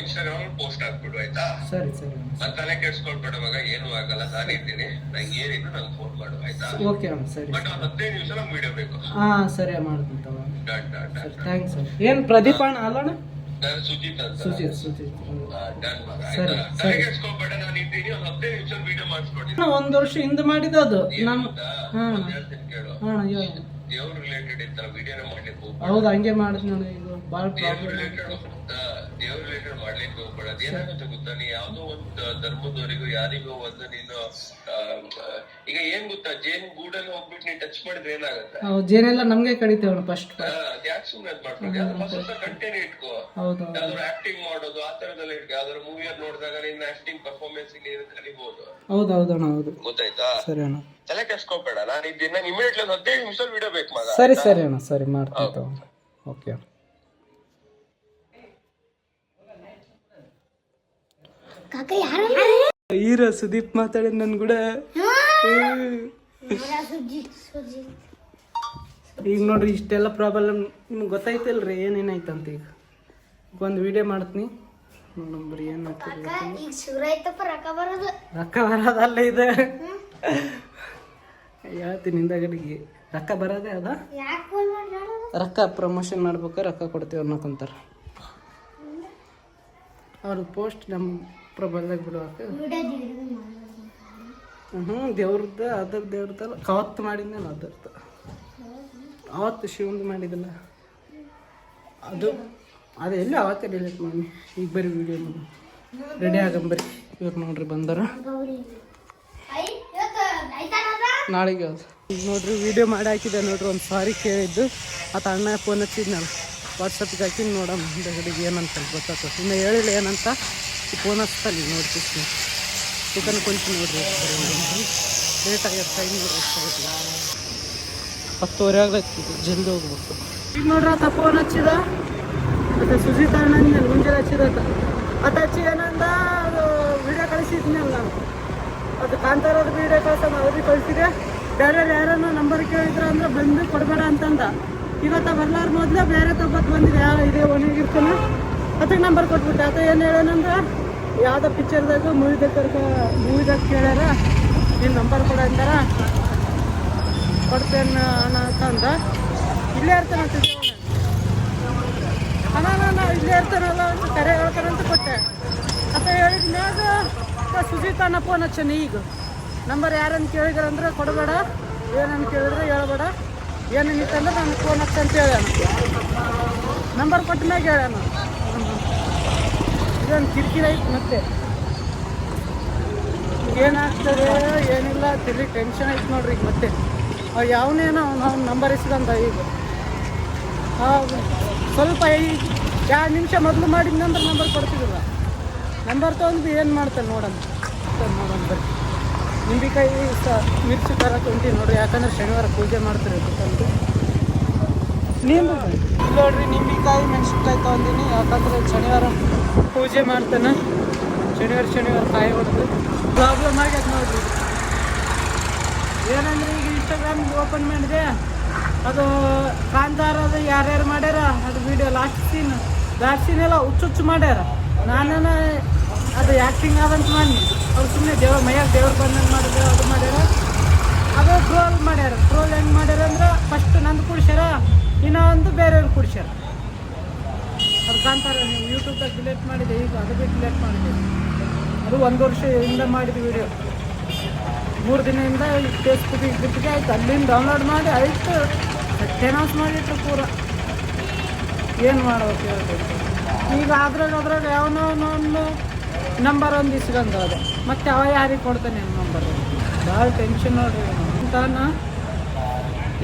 ಇನ್ಸ್ಟಾಗ್ರಾಮ್ ಪೋಸ್ಟ್ ಹಾಕ್ಬಿಡು ಆಯ್ತಾ? ಸರಿ ಸರಿ. ನಾನ್ ತಲೆ ಕೆಡ್ಸ್ಕೊಳ್ಬೇಡ ಮಗ ಏನು ಆಗಲ್ಲ ನಾನಿದ್ದೀನಿ ನಂಗೆ ಏನಿದ್ರು ನಂಗೆ ಫೋನ್ ಮಾಡು ಆಯ್ತಾ? ಓಕೆ ಅಮ್ಮ ಸರಿ. ಬಟ್ ಒಂದ್ ಹದಿನೈದು ನಿಮಿಷ ನಂಗೆ ವಿಡಿಯೋ ಬೇಕು. ಹಾಂ ಸರಿ ಮಾಡ್ತೀನಿ ತಮ್ಮ ಥ್ಯಾಂಕ್ಸ್ ಸರ್ ಏನು ಪ್ರದೀಪ್ ಅಣ್ಣ ಅಲ್ಲಣ್ಣ ನಾನು ಸುಜಿತ್ ಅಂತ. ಸುಜಿತ್ ಸರಿ, ಕೆಡ್ಸ್ಕೊಳ್ಬೇಡ ನಾನು ಇದ್ದೀನಿ. ಹದಿನೈದು ನಿಮಿಷ ವಿಡಿಯೋ ಒಂದ್ ವರ್ಷ ಹಿಂದೆ ಮಾಡಿದ್ದು ಅದು. ನಾನು ಹಾ. ದೇವ್ರ ರಿಲೇಟೆಡ್ ಇರ್ತಾರ ವಿಡಿಯೋನ ಮಾಡ್ಲಿಕ್ಕೆ ಹೌದು ಹಂಗೆ ಮಾಡಿದ್ ನೋಡಿ ಇದು ಭಾಳ ದೇವ್ರ ಪ್ರಾಬ್ಲಮ್ ರಿಲೇಟೆಡ್ ದೇವ್ರ ರಿಲೇಟೆಡ್ ಮಾಡ್ಲಿಕ್ಕೆ ಹೋಗ್ಬೇಡ. ಏನಾಗುತ್ತೆ ಗೊತ್ತಾ? ನೀ ಯಾವ್ದೋ ಒಂದು ಧರ್ಮದವರಿಗೂ ಯಾರಿಗೋ ಒಂದು ನೀನು ಆ, ಈಗ ಏನ್ ಗೊತ್ತಾ? ಜೇನ್ ಗೂಡಲ್ಲಿ ಹೋಗ್ಬಿಟ್ಟು ನೀ ಟಚ್ ಮಾಡಿದ್ರೆ ಏನಾಗುತ್ತೆ? ಹೌದು ಜೇನೆಲ್ಲ ನಮ್ಗೆ ಕಡಿತೇವಣ್ಣ ಫಸ್ಟ್ ಆ, ಅದ್ ಯಾಕೆ ಸುಮ್ನೆ ಅದ್ ಮಾಡ್ಕೊಂಡು ಯಾವ್ದೋ ಹೊಸ ಹೊಸ ಕಂಟೆಂಟ್ ಇಟ್ಕೋ. ಹೌದು ಯಾವ್ದಾದ್ರು ಆಕ್ಟಿಂಗ್ ಮಾಡೋದು ಆ ತರದೆಲ್ಲ ಇಟ್ಕೋ. ಯಾವ್ದಾದ್ರು ಮೂವಿಯಲ್ಲಿ ನೋಡಿದಾಗ ನಿನ್ನ ಆಕ್ಟಿಂಗ್ ಪರ್ಫಾರ್ಮೆನ್ಸ್ ಕಲಿಬಹುದು ಹೌದು ಹೌದು ಅಣ್ಣ ಹೌದು. ಗೊತ್ತಾಯ್ತಾ? ಸರಿ ಅಣ್ಣ. ತಲೆ ಕೆಸ್ಕೋಬೇಡ ನಾನು ಇದನ್ನ ಇಮಿಡಿಯೇಟ್ಲಿ ಒಂದು ಹದಿನೈದು ನಿಮಿಷ ವಿಡಿಯೋ ಬೇಕು ಮಗ. ಸರಿ ಸರಿ ಅಣ್ಣ ಸರಿ ಮಾಡ್ತೀನಿ ತಗೋ. ಓಕೆ. ಅಣ್ಣ ಕಾಕ ಯಾರು? ಹೀರೋ ಸುದೀಪ್ ಮಾತಾಡಿದ ನನ್ ಕೂಡ. ಈಗ ನೋಡ್ರಿ ಇಷ್ಟೆಲ್ಲ ಪ್ರಾಬ್ಲಮ್ ನಿಮ್ಗೆ ಗೊತ್ತಾಯ್ತಲ್ರಿ ಏನೇನಾಯ್ತಂತ ಈಗ? ಒಂದು ವಿಡಿಯೋ ಮಾಡ್ತೀನಿ. ನೋಡಂಬ್ರಿ ಏನು ಕಾಕ ಈಗ ಶುರು ಆಯ್ತಪ್ಪ ರೊಕ್ಕ ಬರೋದು. ರೊಕ್ಕ ಬರೋದಲ್ಲ ಇದು. ಹೇಳ್ತೀನಿ ಹಿಂದಗಡೆಗೆ ರೊಕ್ಕ ಬರೋದೇ ಅದ? ರೊಕ್ಕ ಪ್ರಮೋಷನ್ ಮಾಡ್ಬೇಕು ರೊಕ್ಕ ಕೊಡ್ತೀವಿ ಅನ್ನೋಕಂತಾರ. ಅವ್ರ ಪೋಸ್ಟ್ ನಮ್ಮ ಪ್ರಬಲ್ದಾಗ ಬಿಡುವಾಗ. ವಿಡಿಯೋ ಹ್ಞೂ ದೇವ್ರದ್ದು ಅದ್ರ ದೇವ್ರದ್ದಲ್ಲ ಅವತ್ತು ಮಾಡಿದ್ನಲ್ಲ ಅದರ್ದು. ಅವತ್ತು ಶಿವಂದು ಮಾಡಿದಲ್ಲ. ಅದು ಅದು ಎಲ್ಲ ಅವತ್ತೇ ಡಿಲೀಟ್ ಮಾಡಿ. ಈಗ ಬರೀ ವಿಡಿಯೋ ರೆಡಿ ಆಗಂಬರಿ ಇವ್ರು ನೋಡ್ರಿ ಬಂದಾರ. ನಾಳೆಗೆ ನೋಡ್ರಿ ವಿಡಿಯೋ ಮಾಡಿ ಹಾಕಿದೆ ನೋಡ್ರಿ ಒಂದು ಸಾರಿ ಕೇಳಿದ್ದು. ಆತ ಅಣ್ಣ ಫೋನ್ ಹಚ್ಚಿದ್ನಲ್ಲ ವಾಟ್ಸಪ್ಗೆ ಹಾಕಿ ನೋಡೋಣ ಹುಡುಗಿ ಏನಂತ ಗೊತ್ತಾಗ್ತದೆ. ಇನ್ನು ಹೇಳಿಲ್ಲ ಏನಂತ ಫೋನ್ ಹಚ್ತಲ್ಲಿ ನೋಡ್ತೀನಿ ಚಿಕನ್ ಕೊಂಚ ನೋಡ್ರಿ. ಲೇಟ್ ಆಗ್ಯದ ಟೈಮ್ ನೋಡ್ರಿ ಹತ್ತುವರೆ ಆಗೈತಿ ಜಲ್ದಿ ಹೋಗ್ಬೇಕು. ಈಗ ನೋಡ್ರಿ ಆತ ಫೋನ್ ಹಚ್ಚಿದ. ಮತ್ತು ಸುಜಿತ್ ಅಣ್ಣ ಮುಂಜಾನೆ ಹಚ್ಚಿದ ಆತ. ಆತ ಹಚ್ಚಿ ಏನಂದ ಅದು ವಿಡಿಯೋ ಕಳಿಸಿದ್ನಲ್ಲ. ನಾನು ಅದು ಕಾಂತಾರದ ವಿಡಿಯೋ ಕಳ್ಸೋಣ ಅವ್ರಿಗೆ ಕಳಿಸಿದೆ ಬೇರೆ ಯಾರನ್ನ ನಂಬರ್ ಕೇಳಿದ್ರು ಅಂದ್ರೆ ಬಂದು ಕೊಡಬೇಡ ಅಂತಂದ. ಇವತ್ತ ಬರ್ಲಾರ ಮೊದಲೇ ಬೇರೆ ತಪ್ಪತ್ತು ಬಂದಿದೆ. ಯಾವ ಇದೇ ಒಣಗಿರ್ತಾನ ಅದಕ್ಕೆ ನಂಬರ್ ಕೊಟ್ಬಿಟ್ಟೆ. ಆತ ಏನು ಹೇಳೋಣಂದ್ರೆ ಯಾವುದೋ ಪಿಕ್ಚರ್ದಾಗ ಮೂವಿದಾಗ ಕರ್ಕ ಮೂವಿದಾಗ ಕೇಳ್ಯಾರ. ನೀನು ನಂಬರ್ ಕೊಡ ಅಂದಾರ. ಕೊಡ್ತೇನೆ ಅಣ್ಣ ಇಲ್ಲೇ ಇರ್ತಾನಂತ ಅಣ್ಣ ನಾನು ಇಲ್ಲೇ ಇರ್ತಾನಲ್ಲ ಅಂತ ಕರೆ ಹೇಳ್ತಾರಂತ ಕೊಟ್ಟೆ. ಅಂತ ಹೇಳಿದ ಮ್ಯಾಗ ತ ಸುಜಿತಾನ ಫೋನ್ ಹಚ್ಚನಿ ಈಗ. ನಂಬರ್ ಯಾರನ್ನು ಕೇಳಿದ್ರೆ ಅಂದ್ರೆ ಕೊಡಬೇಡ. ಏನನ್ನು ಕೇಳಿದ್ರೆ ಹೇಳ್ಬೇಡ. ಏನೇನಿತ್ತಂದ್ರೆ ನಾನು ಫೋನ್ ಹಚ್ಚಂತ ಹೇಳ್ಯಾನ ನಂಬರ್ ಕೊಟ್ಟ ಮ್ಯಾಗ ಹೇಳ್ಯಾನ ಇದೊಂದು ಕಿರಿಕಿರಿ ಐತೆ ಮತ್ತೆ. ಏನಾಗ್ತದೆ, ಏನಿಲ್ಲ, ತಿರ್ಗಿ ಟೆನ್ಷನ್ ಐತೆ ನೋಡ್ರಿ ಈಗ ಮತ್ತೆ. ಅವ್ರು ಯಾವನೇನೋ ಅವ್ನ ನಂಬರ್ ಇಸ್ಕೊಂಡ ಈಗ. ಸ್ವಲ್ಪ ಎರಡು ನಿಮಿಷ ಮೊದಲು ಮಾಡಿದ್ನಂದ್ರೆ ನಂಬರ್ ಕೊಡ್ತಿದ್ದಿಲ್ಲ. ನಂಬರ್ ತೊಗೊಂಡು ಏನು ಮಾಡ್ತಾರೆ ನೋಡೋಣ ನೋಡೋಣ ಬರ್ರಿ. ನಿಂಬಿಕಾಯಿ ಮಿರ್ಚಿ ಥರ ಹೊಂಟೀವಿ ನೋಡ್ರಿ, ಯಾಕಂದ್ರೆ ಶನಿವಾರ ಪೂಜೆ ಮಾಡ್ತಾರೆ ಅಂತಂದು ನೀವು ನೋಡ್ರಿ, ನಿಂಬಿಕಾಯಿ ಮೆಣಸಿನ್ಕಾಯಿ ತೊಗೊಂಡಿನಿ, ಯಾಕಂದ್ರೆ ಶನಿವಾರ ಪೂಜೆ ಮಾಡ್ತಾನೆ. ಶನಿವಾರ ಶನಿವಾರ ಕಾಯಿ ಹೊಡೆದು. ಪ್ರಾಬ್ಲಮ್ ಆಗ್ಯದ ನೋಡ್ರಿ. ಏನಂದ್ರೆ ಈಗ ಇನ್ಸ್ಟಾಗ್ರಾಮ್ ಓಪನ್ ಮಾಡಿದೆ. ಅದು ಕಾಂತಾರದ ಯಾರ್ಯಾರು ಮಾಡ್ಯಾರ, ಅದು video last scene last scene ಎಲ್ಲ ಹುಚ್ಚು ಮಾಡ್ಯಾರ. ನಾನು ಅದು ಆ್ಯಕ್ಟಿಂಗ್ ಆದಂತ ಮಾಡಿ ಅವ್ರು ಸುಮ್ಮನೆ ದೇವ್ರ ಮೈಯಾಗ ದೇವ್ರು ಬಂದಂಗೆ ಮಾಡಿದ್ರು ಅದು ಮಾಡ್ಯಾರ. ಅದು ಟ್ರೋಲ್ ಮಾಡ್ಯಾರ. ಟ್ರೋಲ್ ಹೆಂಗೆ ಮಾಡ್ಯಾರ ಅಂದ್ರೆ ಫಸ್ಟ್ ನಂದು ಕುಡ್ಸ್ಯಾರ ಇನ್ನೂ ಒಂದು ಬೇರೆಯವ್ರು ಕುಡ್ಸ್ಯಾರ. ಅದು ಕಾಂತಾರ ನೀವು ಯೂಟ್ಯೂಬ್ದಾಗ ಡಿಲೇಟ್ ಮಾಡಿದೆ, ಈಗ ಅದು ಬಿ ಡಿಲೇಟ್ ಮಾಡಿದೆ. ಅದು ಒಂದು ವರ್ಷದಿಂದ ಮಾಡಿದ ವಿಡಿಯೋ ಮೂರು ದಿನದಿಂದ ಫೇಸ್ಬುಕ್ಕಿಗೆ ಬಿಟ್ಟಿಗೆ ಆಯ್ತು. ಅಲ್ಲಿಂದ ಡೌನ್ಲೋಡ್ ಮಾಡಿ ಆಯ್ತು. ಅನೌನ್ಸ್ ಮಾಡಿಟ್ರು ಪೂರ. ಏನು ಮಾಡೋದು ಈಗ ಅದ್ರಾಗ ಅದ್ರಾಗ ಯಾವನೋ ನಂಬರ್ ಒಂದು ಇಸ್ಕೊಂಡು ಹೋದೆ. ಮತ್ತೆ ಅವ ಯಾರಿಗೆ ಕೊಡ್ತಾನೆ ನಂಬರ್? ಭಾಳ ಟೆನ್ಷನ್ ನೋಡ್ರಿ ಅಂತಾನ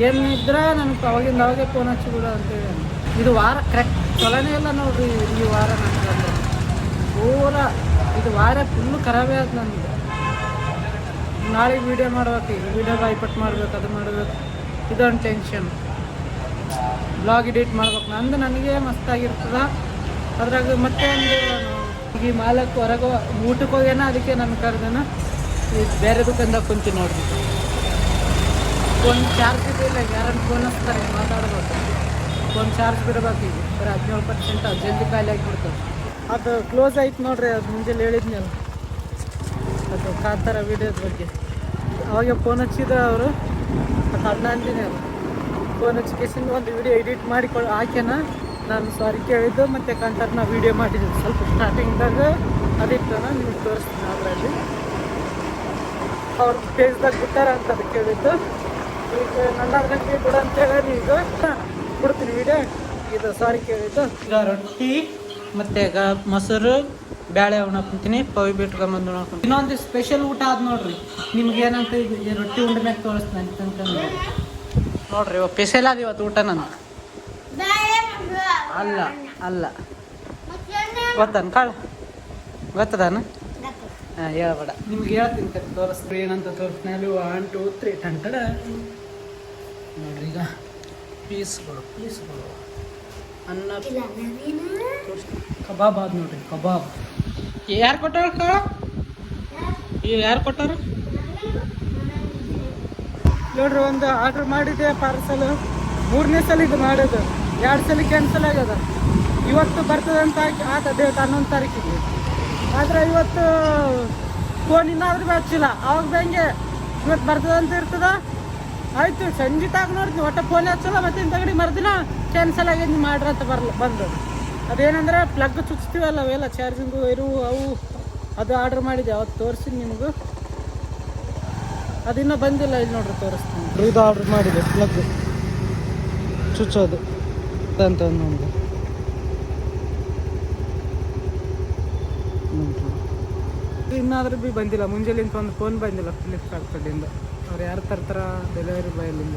ಏನಿದ್ರೆ ನನಗೆ ಅವಾಗಿಂದ ಅವಾಗೆ ಫೋನ್ ಹಚ್ಚಿಬಿಡು ಅಂತೇಳಿ. ಇದು ವಾರ ಕರೆಕ್ಟ್ ಚಲೋನೇ ಇಲ್ಲ ನೋಡ್ರಿ ಈ ವಾರ ನನಗೆ ಪೂರ ಇದು ವಾರ ಫುಲ್ಲು ಖರಾಬೇ ಆಯ್ತು ನನಗೆ ನಾಳೆಗೆ ವೀಡಿಯೋ ಮಾಡ್ಬೇಕು ಈಗ ವೀಡಿಯೋ ಬಾಯ್ಪಟ್ ಮಾಡ್ಬೇಕು, ಅದು ಮಾಡ್ಬೇಕು. ಇದೊಂದು ಟೆನ್ಷನ್ ಬ್ಲಾಗ್ ಎಡಿಟ್ ಮಾಡ್ಬೇಕು. ನಂದು ನನಗೆ ಮಸ್ತಾಗಿರ್ತದ ಅದ್ರಾಗ ಮತ್ತೆ ಒಂದು ಈ ಮಾಲಕ್ ಹೊರಗೆ ಊಟಕ್ಕೆ ಹೋಗ್ಯಾನ? ಅದಕ್ಕೆ ನನ್ನ ಕರೆದನ ಬೇರೆ ದುಕಾನ್ದಾಗ ಕುಂತಿ ನೋಡ್ರಿ. ಫೋನ್ ಚಾರ್ಜ್ ಇಲ್ಲ ಯಾರನ್ನು ಫೋನ್ ಹಚ್ತಾರೆ, ಮಾತಾಡ್ಬೇಕು. ಫೋನ್ ಚಾರ್ಜ್ ಬಿಡ್ಬೇಕು ಈಗ. ಬರೀ ಹದಿನೇಳು ಪರ್ಸೆಂಟ್ ಜಲ್ದಿ ಖಾಲಿ ಆಗಿಬಿಡ್ತದೆ ಅದು ಕ್ಲೋಸ್ ಆಯ್ತು ನೋಡ್ರಿ, ಅದು ಮುಂಜಾನೆ ಹೇಳಿದ್ನಲ್ಲ ಅದು ಕಾತರ ವಿಡಿಯೋದ ಬಗ್ಗೆ. ಅವಾಗ ಫೋನ್ ಹಚ್ಚಿದ ಅವರು ಅದು ಅಣ್ಣ ಅಂತೀನಿ ಅದು ಫೋನ್ ಹಚ್ಚಿಕೇಸಿಂದ ಒಂದು ವಿಡಿಯೋ ಎಡಿಟ್ ಮಾಡಿ ಹಾಕ್ಯಾನ. ನಾನು ಸಾರಿ ಕೇಳಿದ್ದು, ಮತ್ತು ಕಾಂತಾರನ ವಿಡಿಯೋ ಮಾಡಿದ್ದೆ. ಸ್ವಲ್ಪ ಸ್ಟಾರ್ಟಿಂಗ್ದಾಗ ಅದಿತ್ತು ನಾನು ನಿಮ್ಗೆ ತೋರಿಸ್ತೀನಿ ಅದರಲ್ಲಿ. ಅವ್ರು ಪೇಜ್ದಾಗ ಬಿಟ್ಟಾರ ಅಂತ ಅದು ಕೇಳಿದ್ದು. ಈಗ ನಂದಾದ್ರಂಗೆ ಬಿಡು ಅಂತೇಳಿ ಈಗ. ಬಿಡ್ತೀನಿ ವಿಡಿಯೋ ಇದು ಸಾರಿ ಕೇಳಿದ್ದು. ಈಗ ರೊಟ್ಟಿ, ಮತ್ತು ಈಗ ಮೊಸರು, ಬ್ಯಾಳೆ ಉಣ ಕುಂತೀನಿ ಪವಿ ಬಿಟ್ಕೊಂಬಂದು ನೋಡ್ಕೊಂಡು ಇನ್ನೊಂದು ಸ್ಪೆಷಲ್ ಊಟ ಆದ್ ನೋಡ್ರಿ. ನಿಮ್ಗೆ ಏನಂತ ರೊಟ್ಟಿ ಉಂಡ ಮ್ಯಾಗ ತೋರಿಸ್ತೀನಿ ಅಂತಂದ್ರೆ ನೋಡ್ರಿ ಸ್ಪೆಷಲ್ ಆದ ಇವತ್ತು ಊಟ ನಾನು ಅಲ್ಲ ಅಲ್ಲ. ಗೊತ್ತಾನ ಕಾಳು? ಗೊತ್ತದಾನ? ಹಾಂ ಹೇಳ್ಬೇಡ. ನಿಮ್ಗೆ ಹೇಳ್ತೀನಿ ಕತೆ ತೋರಿಸ್ತೀರಿ ಏನಂತ ತೋರಿಸ್ತೀನಿ. ಅಲ್ಲಿ ಒನ್ ಟೂ ತ್ರೀ ಟಂಟಡ ನೋಡ್ರಿ ಈಗ. ಪೀಸ್ಗಳು ಪೀಸ್ಗಳು. ಅನ್ನ. ಕಬಾಬ್ ಆದ್ ನೋಡ್ರಿ ಕಬಾಬ್. ಯಾರು ಕೊಟ್ಟಾರ ಕಾಳ? ಯಾರು? ಕೊಟ್ಟಾರ ನೋಡ್ರಿ ಒಂದು ಆರ್ಡ್ರ್ ಮಾಡಿದ್ದೆ ಪಾರ್ಸಲ್ ಮೂರನೇ ಸಲ ಇದು ಮಾಡೋದು. ಎರಡು ಸಲ ಕ್ಯಾನ್ಸಲ್ ಆಗ್ಯದ. ಇವತ್ತು ಬರ್ತದಂತ ಆತ ಡೇಟ್ ಹನ್ನೊಂದು ತಾರೀಕಿಗೆ. ಆದ್ರೆ ಇವತ್ತು ಫೋನ್ ಇನ್ನಾದ್ರೂ ಹಚ್ಚಿಲ್ಲ ಅವಾಗ ಬಂಗೆ ಇವತ್ತು ಬರ್ತದಂತ ಇರ್ತದ? ಆಯಿತು, ಸಂಜೆ ತಾಗ ನೋಡ್ತೀನಿ. ಒಟ್ಟ ಫೋನ್ ಹಚ್ಚಲ್ಲ, ಮತ್ತೆ ಇಂಥಗಡೆ ಮರ್ದಿನ ಕ್ಯಾನ್ಸಲ್ ಆಗಿ ನೀವು ಮಾಡ್ರಿ ಅಂತ ಬರ್ಲ ಬಂದು ಅದೇನಂದ್ರೆ ಪ್ಲಗ್ ಚುಚ್ತೀವಲ್ಲ ಅವೆಲ್ಲ ಚಾರ್ಜಿಂಗು ಇರು ಅವು. ಅದು ಆರ್ಡ್ರ್ ಮಾಡಿದೆ, ಅವತ್ತು ತೋರಿಸ್ತೀನಿ ನಿಮಗೂ. ಅದಿನ್ನೂ ಬಂದಿಲ್ಲ, ಇಲ್ಲಿ ನೋಡ್ರಿ ತೋರಿಸ್ತೀನಿ. ಇದು ಆರ್ಡ್ರ್ ಮಾಡಿದೆ ಪ್ಲಗ್ ಚುಚ್ಚೋದು. ಅಂತ ನಮ್ದು ಇನ್ನಾದ್ರೂ ಭೀ ಬಂದಿಲ್ಲ. ಮುಂಜಾನೆಂತ ಒಂದು ಫೋನ್ ಬಂದಿಲ್ಲ ಫ್ಲಿಪ್ಕಾರ್ಟ್ ಕಡೆಯಿಂದ ಅವ್ರು ಯಾರು ತರ್ತಾರ ಡೆಲಿವರಿ ಬಾಯಲ್ಲಿಂದ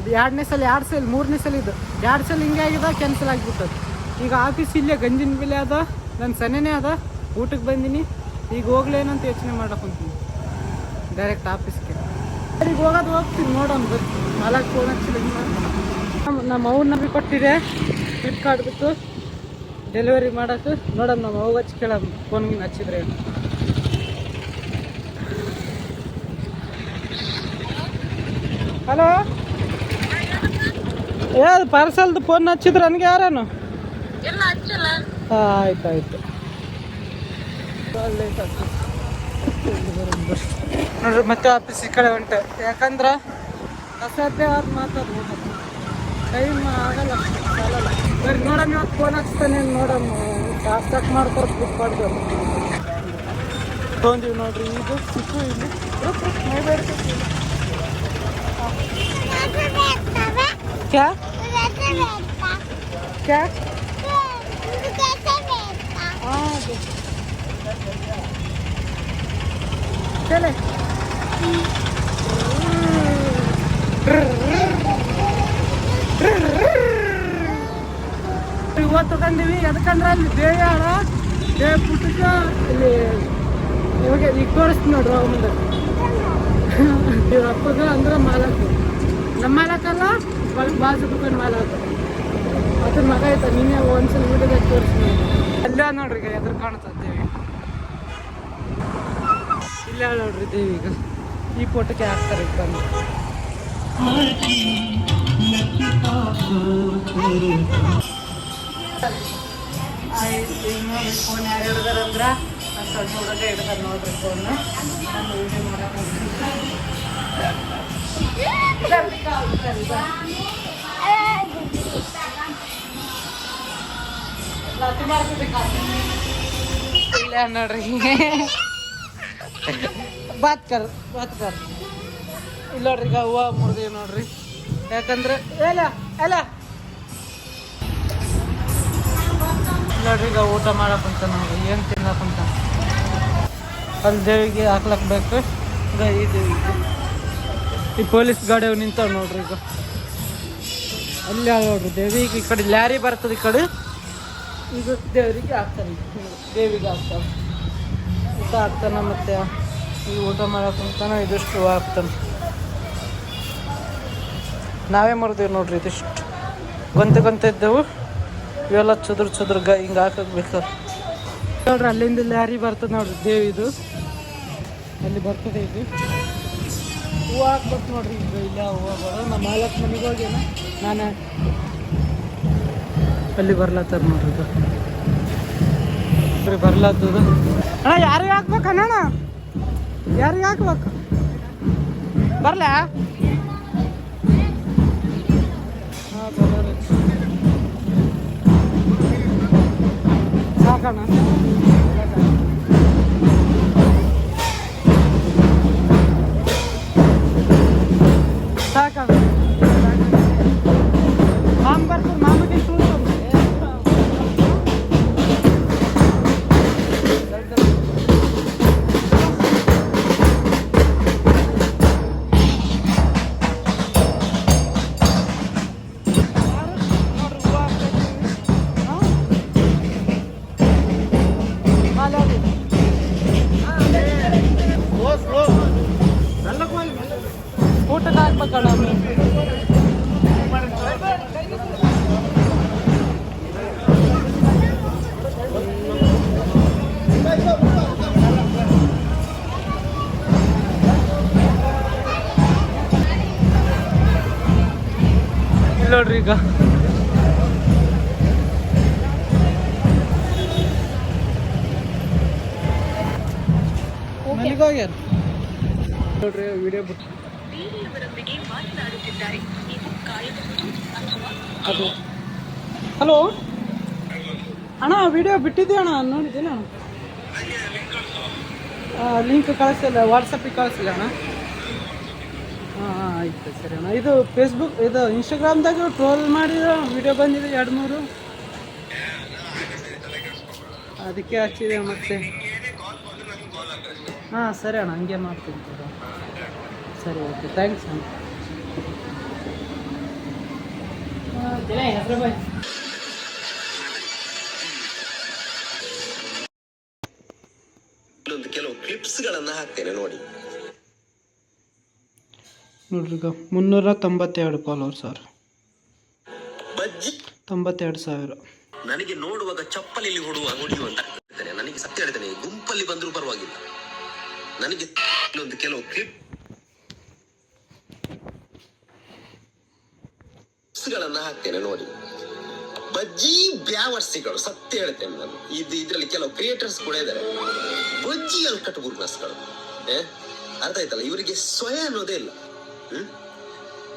ಇದು ಎರಡನೇ ಸಲ, ಎರಡು ಸಲ, ಮೂರನೇ ಸಲ ಇದು. ಎರಡು ಸಲ ಹಿಂಗೆ ಆಗಿದೆ ಕ್ಯಾನ್ಸಲ್ ಆಗಿಬಿಟ್ಟದು ಈಗ ಆಫೀಸ್ ಇಲ್ಲೇ ಗಂಜಿನ ಬಿಲೆ ಅದ ನನ್ನ ಸನೇನೇ ಅದ, ಊಟಕ್ಕೆ ಬಂದೀನಿ. ಈಗ ಹೋಗ್ಲೇನಂತ ಯೋಚನೆ ಮಾಡೋಕೆ ಕುಂತೀನಿ. ಡೈರೆಕ್ಟ್ ಆಫೀಸ್ಗೆ ಅಲ್ಲಿಗೆ ಹೋಗೋದು ಹೋಗ್ತೀನಿ, ನೋಡೋಣ ಬರ್ತೀನಿ ನಾಲ್ಕು ಫೋನ್ ಹಚ್ಚಿಲ್ಲ ನಮ್ಮ ಅವ್ರ ನಂಬಿ ಕೊಟ್ಟಿದೆ ಫ್ಲಿಪ್ಕಾರ್ಟ್ ಬಿಟ್ಟು ಡೆಲಿವರಿ ಮಾಡೋದು ನೋಡೋಣ ನಮ್ಮ ಅವ್ಗೆ ಹಚ್ಚಿ ಫೋನ್ ಫೋನ್ಗೆ ಹಚ್ಚಿದ್ರೆ. ಹಲೋ ಏ ಅದು ಪಾರ್ಸಲ್ದು ಫೋನ್ ಹಚ್ಚಿದ್ರೆ ನನಗೆ ಯಾರೇನು ಹಾಂ ಆಯ್ತು ಆಯ್ತು. ನೋಡ್ರಿ ಮತ್ತೆ ಆಫೀಸ್ ಈ ಕಡೆ ಹೊಂಟೆ ಯಾಕಂದ್ರೆ ಅಸಾಧ್ಯವಾದ ಮಾತಾಡ್ಬೋದು. ಟೈಮ್ ಆಗಲ್ಲ. ಸಾಲಲ್ಲ ಬರ್ರಿ ನೋಡಮ್ಮ ಇವತ್ತು ಫೋನ್ ಹಚ್ತಾನೆ ನೋಡಮ್ಮ. ಕಾಸ್ಟಾಕ್ ಮಾಡ್ತಾರೆ ಬುಕ್ ಮಾಡ್ತಾರೆ ತೊಗೊಂಡಿವಿ ನೋಡ್ರಿ ಇದು ಸಿಕ್ಕು ಇಲ್ಲಿ. ರುಕ್ ರುಕ್, ಮೈ ಬೇಡ್ತೈತಿ. ಕ್ಯಾ? ಕ್ಯಾ? हाँ जी। ಕಂಡಿವಿ ಎದಕ್ಕಂದ್ರೆ ಅಲ್ಲಿ ದೇವ್ಯಾಳ, ದೇವ ಪುಟ್ಟಕ್ಕ ಇಲ್ಲಿ ಇವಾಗ ಈಗ ತೋರಿಸ್ತೀನಿ ನೋಡ್ರಿ ಅವ ಮುಂದೆ. ಇವ್ರ ಅಪ್ಪಗ ಅಂದ್ರೆ ಮಾಲಕ. ನಮ್ಮ ಮಾಲಕಲ್ಲ ಬಲ್ ಬಾಜು ದುಕಾನ್ ಮಾಲಕ. ಅದ್ರ ಮಗ ಆಯ್ತಾ ನೀನೇ ಒಂದ್ಸಲ ಊಟದಾಗ ತೋರಿಸ್ತೀನಿ ಅಲ್ಲ ನೋಡ್ರಿ. ಈಗ ಎದುರು ಕಾಣ್ತದೆ ಇಲ್ಲ ನೋಡ್ರಿ ದೇವಿ ಈಗ. ಈ ಫೋಟೋಕ್ಕೆ ಹಾಕ್ತಾರೆ ಈಗ ಬಂದು ಫೋನ್ ಹಿಡ್ದಾರಂದ್ರ ಸಣ್ಣ ಹುಡುಗ ಹಿಡ್ದಾರ ನೋಡ್ರಿ ಫೋನ್ ನಾನು ವಿಡಿಯೋ ಇಲ್ಲ ನೋಡ್ರಿ ಬಾತ್ ಕರ್ ಬಾತ್ ಕರ್. ಇಲ್ಲ ನೋಡ್ರಿ ಈಗ ಹೂವು ಮುರಿದೀವಿ ನೋಡ್ರಿ. ಯಾಕಂದ್ರೆ ಎಲ್ಲ ಅಲ್ಲ ನೋಡ್ರಿ, ಈಗ ಊಟ ಮಾಡಕ್ಕಂತ ನೋಡ್ರಿ ಏನು ತಿನ್ನಕ್ಕಂತ ಅಲ್ಲಿ ದೇವಿಗೆ ಹಾಕ್ಲಕ್ ಬೇಕು. ಈಗ ಈ ಪೊಲೀಸ್ ಗಾಡಿ ಅವು ನಿಂತವ್ ನೋಡ್ರಿ ಈಗ. ಅಲ್ಲಿ ನೋಡ್ರಿ ದೇವಿಗೆ ಈ ಕಡೆ ಲ್ಯಾರಿ ಬರ್ತದೆ ಈ ಕಡೆ. ಈಗ ದೇವರಿಗೆ ಹಾಕ್ತಾರೆ ದೇವಿಗೆ ಹಾಕ್ತಾರೆ ಊಟ ಹಾಕ್ತಾನೆ ಮತ್ತೆ, ಈ ಊಟ ಮಾಡಕ್ಕೆ ಅಂತಾನೆ ಇದಿಷ್ಟು ಹಾಕ್ತಾನೆ. ನಾವೇ ಮರ್ದೇವು ನೋಡ್ರಿ ಇದಿಷ್ಟು. ಗೊಂತ ಗೊಂತ ಇದ್ದವು. ಇವೆಲ್ಲ ಚದುರ್ ಚದುರ್ ಗ ಹಿಂಗೆ ಹಾಕಬೇಕು ಬೇಕು ನೋಡ್ರಿ, ಅಲ್ಲಿಂದ ಲ್ಯಾರಿ ಬರ್ತದೆ ನೋಡ್ರಿ ದೇವಿದು ಅಲ್ಲಿ ಬರ್ತದೆ ಇದು. ಹೂವು ಹಾಕ್ಬೇಕು ನೋಡ್ರಿ, ಈಗ ಇಲ್ಲ ಬರೋ ನಮ್ಮ ಮಾಲಕ್ ಮನೆಗೆ ಹೋಗ್ಯಾನ ನಾನು ಅಲ್ಲಿ ಬರ್ಲತ್ತಾರ ನೋಡ್ರಿ ಇದು. ಬರ್ಲತ್ತದ. ಅಣ್ಣ, ಯಾರಿಗೆ ಹಾಕ್ಬೇಕು ಅಣ್ಣ? ಯಾರಿಗೆ ಹಾಕ್ಬೇಕು? ಬರ್ಲಾ? 那可能 ಇಲ್ಲಿ ನೋಡ್ರಿ ಈಗ. ನೋಡ್ರಿ ವಿಡಿಯೋ ಬಿಟ್ಟು ಅದು. ಹಲೋ? ಅಣ್ಣ ವಿಡಿಯೋ ಬಿಟ್ಟಿದ್ದೆ ಅಣ್ಣ? ನೋಡಿದ್ದೀನಿ ಅಣ್ಣ. ಲಿಂಕ್ ಕಳಿಸಿಲ್ಲ ವಾಟ್ಸಪ್ಪಿಗೆ ಕಳಿಸಿಲ್ಲ ಅಣ್ಣ. ಆಯ್ತು ಸರಿ ಅಣ್ಣ. ಇದು ಫೇಸ್ಬುಕ್ ಇದು ಇನ್ಸ್ಟಾಗ್ರಾಮ್ದಾಗ ಟ್ರೋಲ್ ಮಾಡಿದ ವಿಡಿಯೋ ಬಂದಿದೆ ಎರಡು ಮೂರು. ಅದಕ್ಕೆ ಹಚ್ಚಿದೆ ಮತ್ತೆ. ಹಾಂ, ಸರಿ ಅಣ್ಣ, ಹಂಗೆ ಮಾಡ್ತೀನಿ ತಗೋ. ಸರಿ ಓಕೆ ಥ್ಯಾಂಕ್ಸ್ ಅಣ್ಣ. ಕೆಲವು ಕ್ಲಿಪ್ಸ್ ಗಳನ್ನ ಹಾಕ್ತೇನೆ ನೋಡಿ. ನೋಡ್ರಿ ಈಗ ಮುನ್ನೂರ ತೊಂಬತ್ತೆರಡು ಫಾಲೋವರ್ ಸರ್ ಬಜ್ಜಿ. ತೊಂಬತ್ತೆರಡು ಸಾವಿರ. ನನಗೆ ನೋಡುವಾಗ ಚಪ್ಪಲಿ ಹೊಡುವ ಹೊಡೆಯುವ ಅಂತ ನನಗೆ ಸತ್ಯ ಹೇಳ್ತೇನೆ ಗುಂಪಲ್ಲಿ ಬಂದರೂ ಪರವಾಗಿಲ್ಲ. ನನಗೆ ಒಂದು ಕೆಲವು ಕ್ಲಿಪ್ ಹಾಕ್ತೇನೆ ನೋಡಿ. ಬಜ್ಜಿ ಬ್ಯಾವರ್ಸಿಗಳು ಸತ್ಯ ಹೇಳ್ತೇನೆ ನಾನು. ಇದು ಇದರಲ್ಲಿ ಕೆಲವು ಕ್ರಿಯೇಟರ್ಸ್ ಕೂಡ ಇದ್ದಾರೆ. ಬಜ್ಜಿ ಅಲ್ಕಟ್ ಗುರುನಸ್ಗಳು ಅರ್ಥ ಆಯ್ತಲ್ಲ? ಇವರಿಗೆ ಸ್ವಯ ಅನ್ನೋದೇ ಇಲ್ಲ.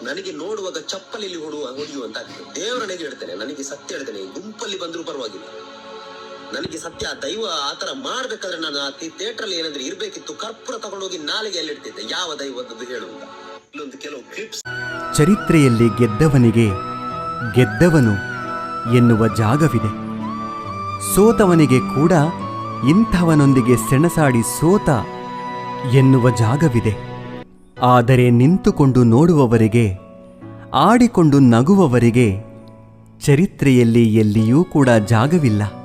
ನನಗೆ ನೋಡುವಾಗ ಚಪ್ಪಲಿಲಿ ಹೊಡುವ ಹೊಡೆಯುವಂತ ಆಗ್ತದೆ. ದೇವರನಿಗೆ ಹೇಳ್ತೇನೆ, ನನಗೆ ಸತ್ಯ ಹೇಳ್ತೇನೆ, ಗುಂಪಲ್ಲಿ ಬಂದರೂ ಪರವಾಗಿಲ್ಲ. ನನಗೆ ಸತ್ಯ ಆ ದೈವ ಆತರ ಮಾಡ್ಬೇಕಾದ್ರೆ ನಾನು ಆ ಥಿಯೇಟರ್ ಅಲ್ಲಿ ಏನಂದ್ರೆ ಇರ್ಬೇಕಿತ್ತು, ಕರ್ಪೂರ ತಗೊಂಡೋಗಿ ನಾಲಿಗೆ ಇಡ್ತಿದ್ದೆ ಯಾವ ದೈವದ್ದು ಹೇಳುವಂತ ಇಲ್ಲೊಂದು ಕೆಲವು ಕ್ಲಿಪ್ಸ್ ಚರಿತ್ರೆಯಲ್ಲಿ ಗೆದ್ದವನಿಗೆ ಗೆದ್ದವನು ಎನ್ನುವ ಜಾಗವಿದೆ. ಸೋತವನಿಗೆ ಕೂಡ ಇಂಥವನೊಂದಿಗೆ ಸೆಣಸಾಡಿ ಸೋತ ಎನ್ನುವ ಜಾಗವಿದೆ. ಆದರೆ ನಿಂತುಕೊಂಡು ನೋಡುವವರಿಗೆ ಆಡಿಕೊಂಡು ನಗುವವರಿಗೆ ಚರಿತ್ರೆಯಲ್ಲಿ ಎಲ್ಲಿಯೂ ಕೂಡ ಜಾಗವಿಲ್ಲ.